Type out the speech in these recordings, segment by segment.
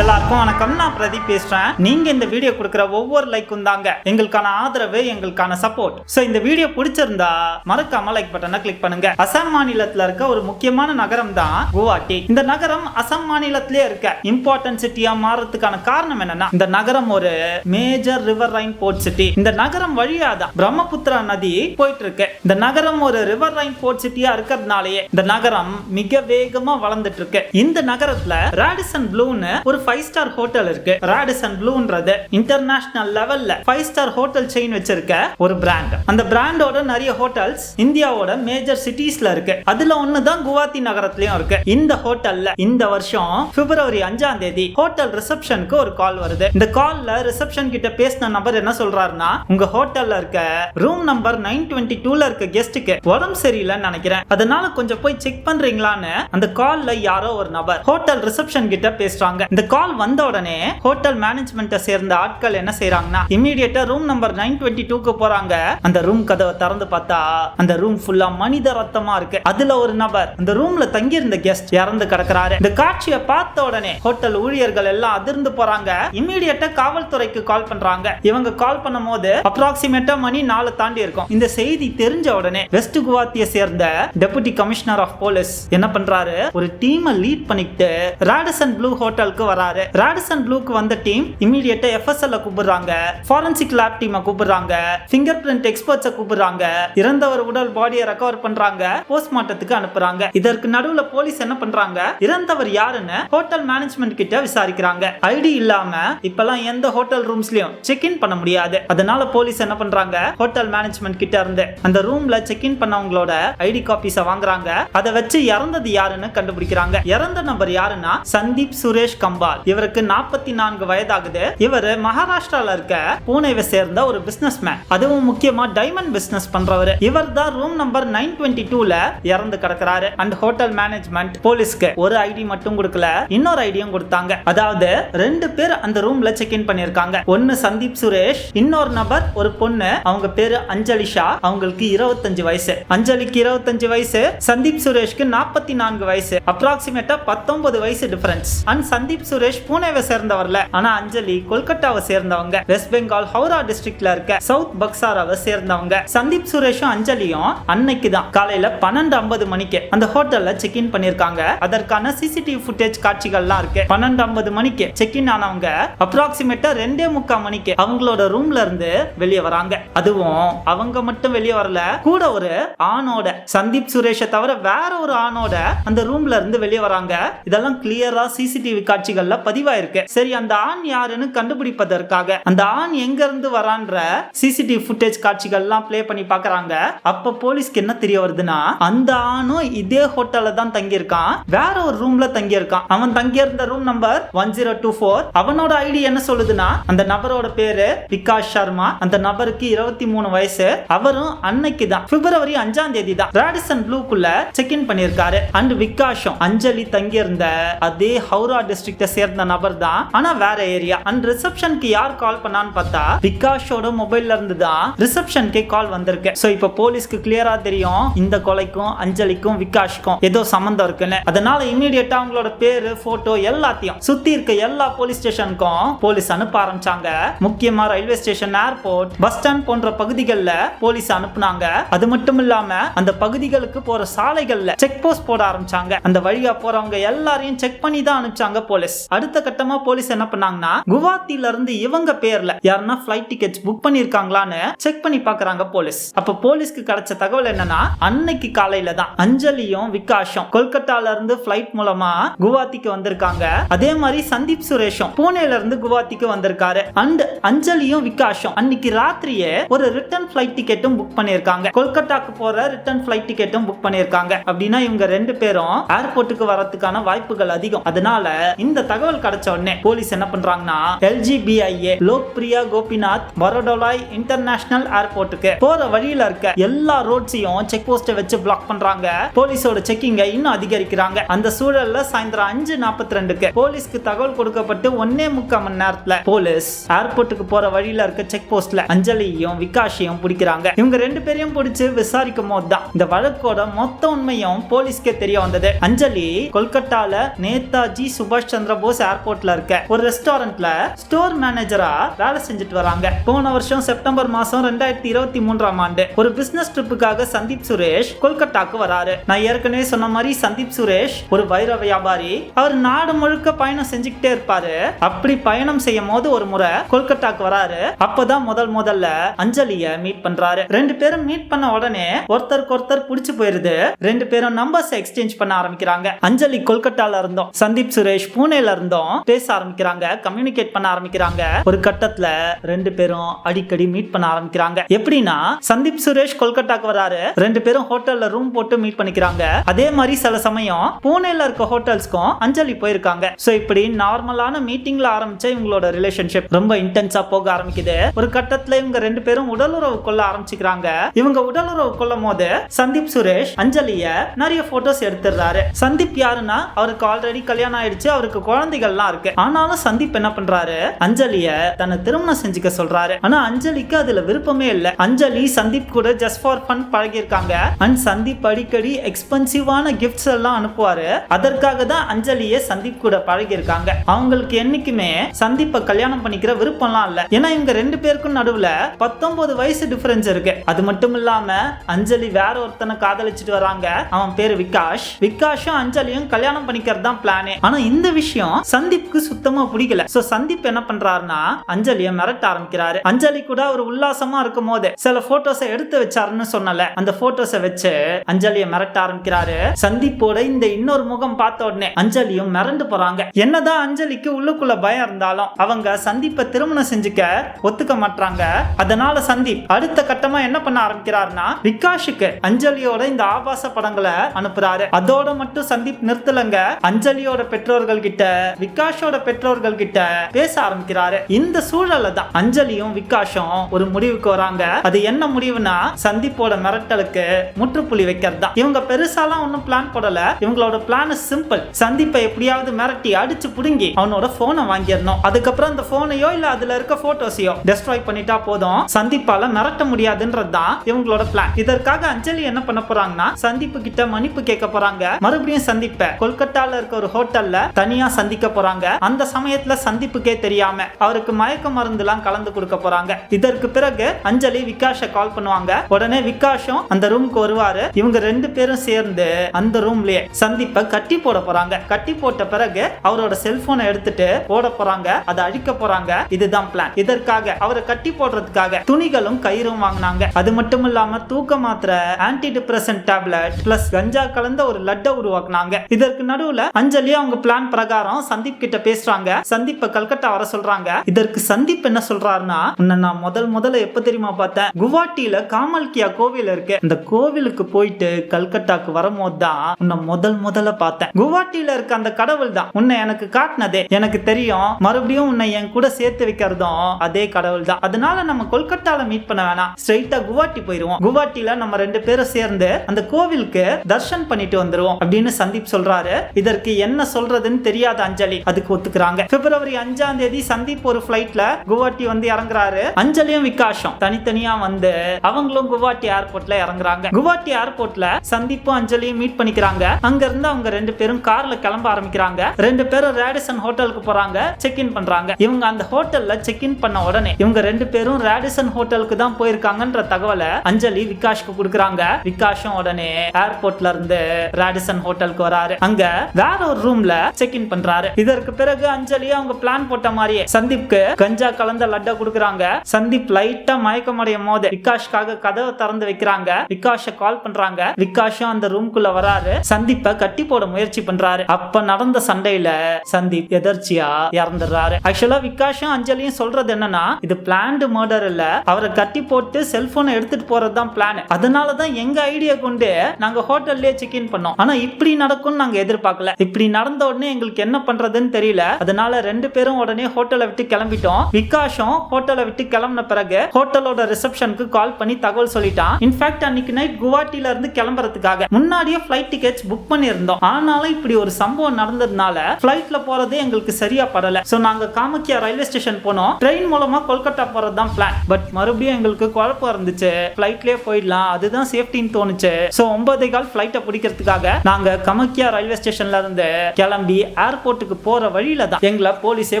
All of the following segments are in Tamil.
எல்லாருக்கும் வணக்கம். நான் பிரதீப் பேசுறேன். நீங்க இந்த வீடியோ கொடுக்குற ஒவ்வொரு லைக்கும் தாங்க. எங்களுக்கான ஆதரவு எங்களுக்கான சப்போர்ட் சோ இந்த வீடியோ பிடிச்சிருந்தா மறக்காம லைக் பட்டனை கிளிக் பண்ணுங்க. அசாம் மாநிலத்துல இருக்க ஒரு முக்கியமான நகரம் தான் குவாஹாட்டி. இந்த நகரம் அசாம் மாநிலத்திலே இருக்க. இம்பார்ட்டன்ட் சிட்டியா மாறதுக்கான காரணம் என்னன்னா இந்த நகரம் ஒரு major river Rhine port city இந்த நகரம் வழியா தான் பிரம்மபுத்திரா நதி போயிட்டு இருக்கு இந்த நகரம் ஒரு ரிவர் ரைன் போர்ட் சிட்டியா இருக்கிறதுனாலயே இந்த நகரம் மிக வேகமா வளர்ந்துட்டு இருக்கு இந்த நகரத்துல ராடிசன் ப்ளூன்னு ஒரு ஃபைவ் ஸ்டார் ஹோட்டல் இருக்கு. ராடிசன் ப்ளூன்றது இன்டர்நேஷனல் லெவல்ல ஃபைவ் ஸ்டார் ஹோட்டல் செயின் வச்சிருக்க ஒரு பிராண்ட் அந்த பிராண்டோட நிறைய ஹோட்டல்ஸ் இந்தியாவோட மேஜர் சிட்டிஸ்ல இருக்கு. அதுல ஒண்ணுதான் தான் குவாஹாத்தி நகரத்திலயும் இருக்கு. இந்த ஹோட்டல்ல இந்த வருஷம் பிப்ரவரி அஞ்சாம் தேதி ஹோட்டல் ரிசப்ஷனுக்கு ஒரு கால் வருது. இந்த கால்ல ரிசப்ஷன் கிட்ட பேசின நபர் என்ன சொல்றாருன்னா உங்க ஹோட்டல்ல இருக்க ரூம் நம்பர் நைன் டுவெண்ட்டி டூல இருக்க கெஸ்ட்டுக்கு உடம்பு சரியில்லைன்னு நினைக்கிறேன். அதனால கொஞ்சம் போய் செக் பண்றீங்களான்னு அந்த கால்ல யாரோ ஒரு நபர் ஹோட்டல் ரிசப்ஷன் கிட்ட பேசுறாங்க. இந்த கால் வந்த உடனே ஹோட்டல் மேனேஜ்மெண்ட்டை சேர்ந்த ஆட்கள் என்ன செய்யறாங்கன்னா இமீடியட்டா ரூம் நம்பர் நைன் டுவெண்ட்டி டூக்கு போறாங்க. அந்த ரூம் கதவை திறந்து பார்த்தா அந்த ரூம் ஃபுல்லா மனித ரத்தமா இருக்கு. அதுல ஒரு நபர் அந்த ரூம்ல தங்கி இருந்த கெஸ்ட் இறந்து கிடக்குறாரு. இந்த காட்சியை பார்த்த உடனே ஹோட்டல் ஊழியர்கள் எல்லாம் அதிர்ந்து போறாங்க. இமீடியட்டா காவல்துறைக்கு கால் பண்றாங்க. இவங்க கால் பண்ணும் போது அப்ராக்சிமேட்டா மணி நாலு தாண்டி இருக்கும். இந்த செய்தி தெரிஞ்ச உடனே வெஸ்ட் குவாத்தியை சேர்ந்த டெபுட்டி கமிஷனர் ஆஃப் போலீஸ் என்ன பண்றாரு? ஒரு டீமை லீட் பண்ணிட்டு ராடசன் ப்ளூ ஹோட்டலுக்கு வராரு ராடிசன் ப்ளூக்கு வந்த டீம் இமீடியட்டா எஃப்எஸ்எல் கூப்பிடுறாங்க. ஃபாரன்சிக் லேப் டீமை கூப்பிடுறாங்க. ஃபிங்கர் பிரிண்ட் எக்ஸ்பர்ட்ஸை கூப்பிடுறாங்க. இறந்தவர் உடல் பாடியை ரெக்கவர் பண்றாங்க. போஸ்ட்மார்ட்டத்துக்கு அனுப்புறாங்க. இதற்கு நடுவுல போலீஸ் என்ன பண்றாங்க? இறந்தவர் யாருன்னு ஹோட்டல் மேனேஜ்மெண்ட் கிட்ட விசாரிக்கிறாங்க. ஐடி இல்லாம இப்பெல்லாம் எந்த ஹோட்டல் ரூம்ஸ்லயும் செக் இன் பண்ண முடியாது. அதனால போலீஸ் என்ன பண்றாங்க? ஹோட்டல் மேனேஜ்மெண்ட் கிட்ட இருந்து அந்த ரூம்ல செக் இன் பண்ணவங்களோட ஐடி காப்பீஸ வாங்குறாங்க. அதை வச்சு இறந்தது யாருன்னு கண்டுபிடிக்கிறாங்க. இறந்த நபர் யாருன்னா சந்தீப் சுரேஷ் கம்பா. பால் இவருக்கு நாற்பத்தி நான்கு வயதாகுது. இவர் மகாராஷ்டிரால இருக்க பூனேவை சேர்ந்த ஒரு பிசினஸ் மேன் அதுவும் முக்கியமா டைமண்ட் பிசினஸ் பண்றவர். இவர் தான் ரூம் நம்பர் நைன் டுவெண்ட்டி டூல இறந்து கிடக்கிறாரு. அண்ட் ஹோட்டல் மேனேஜ்மெண்ட் போலீஸ்க்கு ஒரு ஐடி மட்டும் கொடுக்கல இன்னொரு ஐடியும் கொடுத்தாங்க. அதாவது ரெண்டு பேர் அந்த ரூம்ல செக் இன் பண்ணிருக்காங்க ஒன்னு சந்தீப் சுரேஷ் இன்னொரு நபர் ஒரு பொண்ணு. அவங்க பேரு அஞ்சலி ஷா அவங்களுக்கு இருபத்தஞ்சு வயசு. அஞ்சலிக்கு இருபத்தஞ்சு வயசு சந்தீப் சுரேஷ்க்கு நாற்பத்தி நான்கு வயசு. அப்ராக்சிமேட்டா பத்தொன்பது வயசு டிஃபரன்ஸ் அண்ட் சந்தீப் சுரேஷ் சுரேஷ் பூனேவை சேர்ந்தவர்ல. ஆனா அஞ்சலி கொல்கட்டாவை சேர்ந்தவங்க. வெஸ்ட் பெங்கால் ஹவுரா டிஸ்ட்ரிக்ட்ல இருக்க சவுத் பக்சாராவை சேர்ந்தவங்க. சந்தீப் சுரேஷும் அஞ்சலியும் அன்னைக்கு தான் காலையில பன்னெண்டு ஐம்பது மணிக்கு அந்த ஹோட்டல்ல செக் இன் பண்ணிருக்காங்க அதற்கான சிசிடிவி ஃபுட்டேஜ் காட்சிகள்லாம் இருக்கு. பன்னெண்டு ஐம்பது மணிக்கு செக் இன் ஆனவங்க அப்ராக்சிமேட்டா ரெண்டே முக்கால் மணிக்கு அவங்களோட ரூம்ல இருந்து வெளியே வராங்க. அதுவும் அவங்க மட்டும் வெளியே வரல கூட ஒரு ஆணோட. சந்தீப் சுரேஷை தவிர வேற ஒரு ஆணோட அந்த ரூம்ல இருந்து வெளியே வராங்க. இதெல்லாம் கிளியரா சிசிடிவி காட்சிகள்ல பதிவாயிருக்கு. சரி அந்த ஆண் யாருன்னு கண்டுபிடிப்பதற்காக அந்த ஆண் எங்க இருந்து வரான்ற சிசிடிவி ஃபுட்டேஜ் காட்சிகள்லாம் பிளே பண்ணி பாக்குறாங்க. அப்ப போலீஸ்க்கு என்ன தெரிய வருதுன்னா அந்த ஆணும் இதே ஹோட்டல்ல தான் தங்கியிருக்கான். வேற ஒரு ரூம்ல தங்கியிருக்கான். அவன் தங்கியிருந்த room number one zero two four அவனோட ஐடி என்ன சொல்லுதுன்னா அந்த நபரோட பேரு விகாஷ் சர்மா. அந்த நபருக்கு இருபத்தி மூணு வயசு. அவரும் அன்னைக்கு தான் பிப்ரவரி அஞ்சாம் தேதி தான் ராடிசன் ப்ளூக்குள்ள செக் இன் பண்ணியிருக்காரு. அண்ட் விகாஷும் அஞ்சலி தங்கியிருந்த அதே ஹவுரா டிஸ்ட்ரிக்ட சேர்ந்த நபர் தான். ஆனா வேற ஏரியா. அண்ட் ரிசப்ஷனுக்கு யார் கால் பண்ணான்னு பார்த்தா விகாஷோட மொபைல்ல இருந்து தான் ரிசப்ஷனுக்கு கால் வந்திருக்கு. சோ இப்போ போலீஸ்க்கு கிளியரா தெரியும் இந்த கொலைக்கும் அஞ்சலிக்கும் விகாஷ்க்கும் ஏதோ சம்பந்தம் இருக்குன்னு. அதனால இமீடியட்டா அவங்களோட பேரு போட்டோ எல்லாத்தையும் சுத்தி இருக்க எல்லா போலீஸ் ஸ்டேஷனுக்கும் போலீஸ் அனுப்ப ஆரம்பிச்சாங்க. முக்கியமா railway station airport bus stand போன்ற பகுதிகளில் போலீஸ் அனுப்புனாங்க. அது மட்டும் இல்லாம அந்த பகுதிகளுக்கு போற சாலைகள்ல செக் போஸ்ட் போட ஆரம்பிச்சாங்க. அந்த வழியா போறவங்க எல்லாரையும் செக் பண்ணி தான் அனுப்பிச்சாங்க போலீஸ் அடுத்த கட்டமா போலீஸ் என்ன பண்ணாங்கன்னா குவாஹாத்தில இருந்து இவங்க பேர்ல யாருன்னா ஃபிளைட் டிக்கெட்ஸ் புக் பண்ணிருக்காங்களான்னு செக் பண்ணி பாக்குறாங்க போலீஸ். அப்ப போலீஸ்க்கு கிடைச்ச தகவல் என்னன்னா அன்னைக்கு காலையில தான் அஞ்சலியும் விகாஷும் கொல்கத்தால இருந்து ஃபிளைட் மூலமா குவாஹாத்திக்கு வந்திருக்காங்க. அதே மாதிரி சந்தீப் சுரேஷும் பூனேல இருந்து குவாஹாத்திக்கு வந்திருக்காரு. அண்ட் அஞ்சலியும் விகாஷும் அன்னைக்கு ராத்திரியே ஒரு ரிட்டர்ன் ஃபிளைட் டிக்கெட்டும் புக் பண்ணிருக்காங்க கொல்கத்தாக்கு போற ரிட்டர்ன் ஃபிளைட் டிக்கெட்டும் புக் பண்ணிருக்காங்க அப்படின்னா இவங்க ரெண்டு பேரும் ஏர்போர்ட்டுக்கு வரதுக்கான வாய்ப்புகள் அதிகம். அதனால இந்த தகவல் கிடைச்ச உடனே போலீஸ் என்ன பண்றாங்கன்னா எல்ஜிபிஐஏ லோக்பிரியா கோபிநாத் பரோடோலாய் இன்டர்நேஷனல் ஏர்போர்ட்டுக்கு போற வழியில இருக்க எல்லா ரோட்ஸையும் செக் போஸ்ட்டை வச்சு பிளாக் பண்றாங்க. போலீஸோட செக்கிங்கை இன்னும் அதிகரிக்கிறாங்க. அந்த சூழல்ல சாயந்தரம் அஞ்சு நாற்பத்தி ரெண்டுக்கு போலீஸ்க்கு தகவல் கொடுக்கப்பட்டு ஒன்னே முக்கால் மணி நேரத்துல போலீஸ் ஏர்போர்ட்டுக்கு போற வழியில இருக்க செக் போஸ்ட்ல அஞ்சலியையும் விகாஷையும் பிடிக்கிறாங்க. இவங்க ரெண்டு பேரையும் பிடிச்சு விசாரிக்கும் போது தான் இந்த வழக்கோட மொத்த உண்மையும் போலீஸ்க்கே தெரிய வந்தது. அஞ்சலி கொல்கட்டால நேதாஜி சுபாஷ் சந்திர போஸ் ஏர்போர்ட்ல இருக்க ஒரு ரெஸ்டாரண்ட்ல ஸ்டோர் மேனேஜரா வேலை செஞ்சுட்டு வராங்க. போன வருஷம் செப்டம்பர் மாசம் ரெண்டாயிரத்தி இருபத்தி மூன்றாம் ஆண்டு. ஒரு பிசினஸ் ட்ரிப்புக்காக சந்தீப் சுரேஷ் கொல்கத்தாக்கு வராரு. நான் ஏற்கனவே சொன்ன மாதிரி சந்தீப் சுரேஷ் ஒரு வைர வியாபாரி. அவர் நாடு முழுக்க பயணம் செஞ்சுக்கிட்டே இருப்பாரு. அப்படி பயணம் செய்யும் போது ஒரு முறை கொல்கத்தாக்கு வராரு. அப்பதான் முதல் முதல்ல அஞ்சலிய மீட் பண்றாரு. ரெண்டு பேரும் மீட் பண்ண உடனே ஒருத்தருக்கு ஒருத்தர் புடிச்சு போயிருது. ரெண்டு பேரும் நம்பர்ஸ் எக்ஸ்சேஞ்ச் பண்ண ஆரம்பிக்கிறாங்க. அஞ்சலி கொல்கத்தால இருந்தோம். சந்தீப் சுரேஷ் பூனேல இருந்தோம் பேச ஆரம்பிக்கிறாங்க கம்யூனிகேட் பண்ண ஆரம்பிக்கிறாங்க. ஒரு கட்டத்துல ரெண்டு பேரும் அடிக்கடி மீட் பண்ண ஆரம்பிக்கிறாங்க. எப்படின்னா சந்தீப் சுரேஷ் கொல்கட்டாக்கு வராரு. ரெண்டு பேரும் ஹோட்டல்ல ரூம் போட்டு மீட் பண்ணிக்கிறாங்க. அதே மாதிரி சில சமயம் பூனேல இருக்க ஹோட்டல்ஸ்க்கும் அஞ்சலி போயிருக்காங்க. சோ இப்படி நார்மலான மீட்டிங்ல ஆரம்பிச்ச இவங்களோட ரிலேஷன்ஷிப் ரொம்ப இன்டென்ஸா போக ஆரம்பிக்குது. ஒரு கட்டத்துல இவங்க ரெண்டு பேரும் உடலுறவு கொள்ள ஆரம்பிச்சுக்கிறாங்க. இவங்க உடலுறவு கொள்ளும் போது சந்தீப் சுரேஷ் அஞ்சலிய நிறைய போட்டோஸ் எடுத்துடுறாரு. சந்தீப் யாருன்னா அவருக்கு ஆல்ரெடி கல்யாணம் ஆயிடுச்சு அவருக்கு குழந்தைகள்லாம் இருக்கு. ஆனாலும் சந்தீப் என்ன பண்றாரு? அஞ்சலிய தன்னை திருமணம் செஞ்சுக்க சொல்றாரு. ஆனா அஞ்சலிக்கு அதுல விருப்பமே இல்லை. அஞ்சலி சந்தீப் கூட ஜஸ்ட் ஃபார் ஃபன் பழகியிருக்காங்க. அண்ட் சந்தீப் அடிக்கடி எக்ஸ்பென்சிவான கிஃப்ட்ஸ் எல்லாம் அனுப்புவாரு. அதற்காக தான் அஞ்சலியே சந்தீப் கூட பழகியிருக்காங்க. அவங்களுக்கு என்னைக்குமே சந்தீப்பை கல்யாணம் பண்ணிக்கிற விருப்பம்லாம் இல்லை. ஏன்னா இவங்க ரெண்டு பேருக்கும் நடுவுல பத்தொன்பது வயசு டிஃபரன்ஸ் இருக்கு. அது மட்டும் இல்லாம அஞ்சலி வேற ஒருத்தனை காதலிச்சிட்டு வராங்க. அவன் பேரு விகாஷ். விகாஷும் அஞ்சலியும் கல்யாணம் பண்ணிக்கிறது தான் பிளானே ஆனா இந்த விஷயம் சந்தீப்க்கு சுத்தமா பிடிக்கல. சோ சந்தீப் என்ன பண்றாருன்னா அஞ்சலிய மிரட்ட ஆரம்பிக்கிறாரு. அஞ்சலி கூட ஒரு உல்லாசமா இருக்கும் போது சில போட்டோஸை எடுத்து வச்சாருன்னு சொன்னல. அந்த போட்டோஸை வச்சு அஞ்சலிய மிரட்ட ஆரம்பிக்கிறாரு. சந்தீப்போட இந்த இன்னொரு முகம் பார்த்த உடனே அஞ்சலியும் மிரண்டு போறாங்க. என்னதான் அஞ்சலிக்கு உள்ளுக்குள்ள பயம் இருந்தாலும் அவங்க சந்தீப்பை திருமணம் செஞ்சுக்க ஒத்துக்க மாட்டாங்க அதனால சந்தீப் அடுத்த கட்டமா என்ன பண்ண ஆரம்பிக்கிறாருன்னா விகாஷுக்கு அஞ்சலியோட இந்த ஆபாச படங்களை அனுப்புறாரு. அதோட மட்டும் சந்தீப் நிறுத்தலங்க. அஞ்சலியோட பெற்றோர்கள் கிட்ட விகாஷோட பெற்றோர்கள் கிட்ட பேச ஆரம்பிக்கிறாரு. இந்த சூழல்ல தான் அஞ்சலியும் விகாஷும் ஒரு முடிவுக்கு வராங்க. அது என்ன முடிவுனா சந்திப்போட மிரட்டலுக்கு முற்றுப்புள்ளி வைக்கிறது. தான் இவங்க பெருசாலாம் ஒன்றும் பிளான் போடல. இவங்களோட பிளான் சிம்பிள் சந்திப்பை எப்படியாவது மிரட்டி அடிச்சு புடுங்கி அவனோட போனை வாங்கிடணும். அதுக்கப்புறம் அந்த போனையோ இல்ல அதுல இருக்க போட்டோஸையோ டெஸ்ட்ராய் பண்ணிட்டா போதும். சந்திப்பால மிரட்ட முடியாதுன்றது தான் இவங்களோட பிளான் இதற்காக அஞ்சலி என்ன பண்ண போறாங்கன்னா சந்திப்பு கிட்ட மன்னிப்பு கேட்க போறாங்க. மறுபடியும் சந்திப்ப கொல்கத்தால இருக்க ஒரு ஹோட்டல்ல தனியா சந்திக்க போறாங்க. அந்த சமயத்துல சந்திப்புக்கே தெரியாம அவருக்கு மயக்க மருந்துலாம் கலந்து கொடுக்க போறாங்க. இதற்கு பிறகு அஞ்சலி விகாஷ கால் பண்ணுவாங்க. உடனே விகாஷும் அந்த ரூமுக்கு வருவாரு. இவங்க ரெண்டு பேரும் சேர்ந்து அந்த ரூம்லயே சந்திப்ப கட்டி போட போறாங்க. கட்டி போட்ட பிறகு அவரோட செல்போனை எடுத்துட்டு போட போறாங்க. அதை அழிக்க போறாங்க. இதுதான் பிளான் இதற்காக அவரை கட்டி போடுறதுக்காக துணிகளும் கயிறும் வாங்கினாங்க. அது மட்டும் இல்லாம தூக்க மாத்திர ஆன்டி டிப்ரெசன்ட் டேப்லெட் பிளஸ் கஞ்சா கலந்த ஒரு லட்டை உருவாக்குனாங்க. இதற்கு நடுவுல அஞ்சலி அவங்க பிளான் பிரகாரம் சந்தீப் கிட்ட பேசுறாங்க. சந்தீப்ப கல்கட்டா வர சொல்றாங்க. இதற்கு சந்தீப் என்ன சொல்றாருன்னா உன்னை நான் முதல் முதல்ல எப்ப தெரியுமா பார்த்தேன்? குவாட்டியில காமல்கியா கோவில் இருக்கு. இந்த கோவிலுக்கு போயிட்டு கல்கட்டாக்கு வரும்போது தான் உன்னை முதல் முதல்ல பார்த்தேன். குவாட்டியில இருக்க அந்த கடவுள் தான். உன்னை எனக்கு காட்டினதே. எனக்கு தெரியும். மறுபடியும் உன்னை என் கூட சேர்த்து வைக்கிறதும் அதே கடவுள் தான். அதனால நம்ம கொல்கட்டால மீட் பண்ண வேணாம். ஸ்ட்ரைட்டா குவாட்டி போயிருவோம். குவாட்டியில நம்ம ரெண்டு பேரும் சேர்ந்து அந்த கோவிலுக்கு தர்ஷன் பண்ணிட்டு வந்துருவோம். அப்படின்னு சந்தீப் சொல்றாரு. இதற்கு என்ன சொல்றதுன்னு தெரியாத அஞ்சலி. அதுக்கு ஒத்துக்கிறாங்க. பிப்ரவரி அஞ்சாம் தேதி சந்தீப் ஒரு பிளைட்ல குவாட்டி வந்து இறங்குறாரு. அஞ்சலியும் விகாஷம். தனித்தனியா வந்து அவங்களும் குவாட்டி ஏர்போர்ட்ல இறங்குறாங்க. குவாட்டி ஏர்போர்ட்ல சந்தீப்பும் அஞ்சலியும் மீட் பண்ணிக்கிறாங்க. அங்க இருந்து அவங்க ரெண்டு பேரும் கார்ல கிளம்ப ஆரம்பிக்கிறாங்க. ரெண்டு பேரும் ரேடிசன் ஹோட்டலுக்கு போறாங்க. செக் இன் பண்றாங்க. இவங்க அந்த ஹோட்டல்ல செக் இன் பண்ண உடனே இவங்க ரெண்டு பேரும் ரேடிசன் ஹோட்டலுக்கு தான் போயிருக்காங்கன்ற தகவலை அஞ்சலி விகாஷ்க்கு கொடுக்குறாங்க. விகாஷும் உடனே ஏர்போர்ட்ல இருந்து ரேடிசன் ஹோட்டலுக்கு வராரு. அங்க வேற ஒரு ரூம்ல செக் இன் பண்றாரு இதற்கு பிறகு அஞ்சலி அவங்க பிளான் போட்ட மாதிரியே சந்தீப்க்கு கஞ்சா கலந்த லட்டா கொடுக்குறாங்க. சந்தீப் லைட்டா மயக்கம் அடையும் போது விகாஷ்காக கதவை திறந்து வைக்கிறாங்க. விகாஷ கால் பண்றாங்க. விகாஷும் அந்த ரூம்குள்ள வராரு. சந்தீப்ப கட்டி போட முயற்சி பண்றாரு. அப்ப நடந்த சண்டையில சந்தீப் எதர்ச்சியா இறந்துடுறாரு. ஆக்சுவலா விகாஷும் அஞ்சலியும் சொல்றது என்னன்னா இது பிளான்டு மர்டர் இல்ல. அவரை கட்டி போட்டு செல்போனை எடுத்துட்டு போறது தான் பிளான் அதனாலதான் எங்க ஐடியா கொண்டு நாங்க ஹோட்டல்லே செக் இன் பண்ணோம். ஆனா இப்படி நடக்கும்னு நாங்க எதிர்பார்க்கல. இப்படி நடந்த உடனே எங்களுக்கு என்ன பண்றதுன்னு தெரியல. அதனால ரெண்டு பேரும் உடனே ஹோட்டலை விட்டு கிளம்பிட்டோம். விகாஷும் ஹோட்டலை விட்டு கிளம்பின பிறகு ஹோட்டலோட ரிசப்ஷனுக்கு கால் பண்ணி தகவல் சொல்லிட்டான். இன்ஃபேக்ட் அன்னைக்கு நைட் குவாட்டில இருந்து கிளம்புறதுக்காக முன்னாடியே ஃபிளைட் டிக்கெட்ஸ் புக் பண்ணியிருந்தோம். ஆனாலும் இப்படி ஒரு சம்பவம் நடந்ததுனால ஃபிளைட்ல போறதே எங்களுக்கு சரியா படல. சோ நாங்க காமக்கியா ரயில்வே ஸ்டேஷன் போனோம். ட்ரெயின் மூலமா கொல்கத்தா போறது தான் பிளான் பட் மறுபடியும் எங்களுக்கு குழப்பம் இருந்துச்சு. ஃபிளைட்லயே போயிடலாம். அதுதான் சேஃப்டின்னு தோணுச்சு. சோ ஒன்பதே கால் ஃபிளைட்டை பிடிக்கிறதுக்காக நாங்க கமக்கியா ரயில்வே ஸ்டேஷன்ல இருந்து கிளம்பி ஏர்போர்ட் ஏர்போர்ட்டுக்கு போற வழியில தான் எங்களை போலீஸே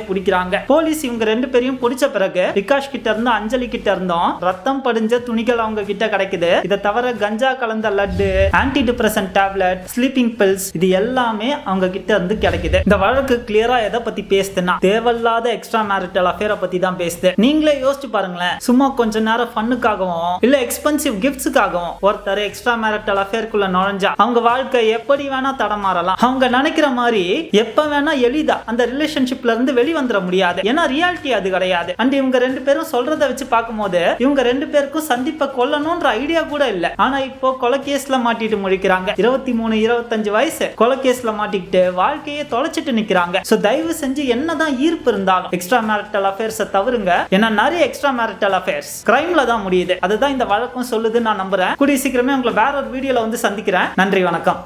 பிடிக்கிறாங்க. போலீஸ் இவங்க ரெண்டு பேரையும் பிடிச்ச பிறகு விகாஷ் கிட்ட இருந்து அஞ்சலி கிட்ட இருந்தோம் ரத்தம் படிஞ்ச துணிகள் அவங்க கிட்ட கிடைக்குது. இதை தவிர கஞ்சா கலந்த laddu anti depressant tablet sleeping pills இது எல்லாமே அவங்க கிட்ட இருந்து கிடைக்குது. இந்த வழக்கு கிளியரா எதை பத்தி பேசுதுன்னா தேவையில்லாத எக்ஸ்ட்ரா மேரிட்டல் அஃபேரை பத்தி தான் பேசுது. நீங்களே யோசிச்சு பாருங்களேன். சும்மா கொஞ்ச நேரம் ஃபன்னுக்காகவும் இல்ல எக்ஸ்பென்சிவ் கிஃப்ட்ஸுக்காகவும் ஒருத்தர் எக்ஸ்ட்ரா மேரிட்டல் அஃபேருக்குள்ள நுழைஞ்சா அவங்க வாழ்க்கை எப்படி வேணா தடமாறலாம். அவங்க நினைக்கிற மாதிரி எப்ப வேணா எளிதா. அந்த ரிலேஷன்ஷிப்ல இருந்து வெளிவந்துட முடியாது. ஏன்னா ரியாலிட்டி அது கிடையாது. அண்ட் இவங்க ரெண்டு பேரும் சொல்றதை வச்சு பார்க்கும்போது இவங்க ரெண்டு பேருக்கும் சந்திப்பை கொல்லணும்ன்ற ஐடியா கூட இல்ல. ஆனா இப்போ கொலை கேஸ்ல மாட்டிட்டு முழிக்கிறாங்க இருபத்தி மூணு இருபத்தஞ்சு வயசு. கொலை கேஸ்ல மாட்டிக்கிட்டு வாழ்க்கையை தொலைச்சிட்டு நிக்கிறாங்க. சோ தயவு செஞ்சு என்னதான் ஈர்ப்பு இருந்தாலும் எக்ஸ்ட்ரா மேரிட்டல் அஃபேர்ஸை தவிருங்க ஏன்னா நிறைய எக்ஸ்ட்ரா மேரிட்டல் அஃபேர்ஸ் கிரைம்ல தான் முடியுது. அதுதான் இந்த வழக்கம் சொல்லுதுன்னு நான் நம்புறேன். கூடிய சீக்கிரமே உங்களை வேற ஒரு வீடியோல வந்து சந்திக்கிறேன். நன்றி வணக்கம்.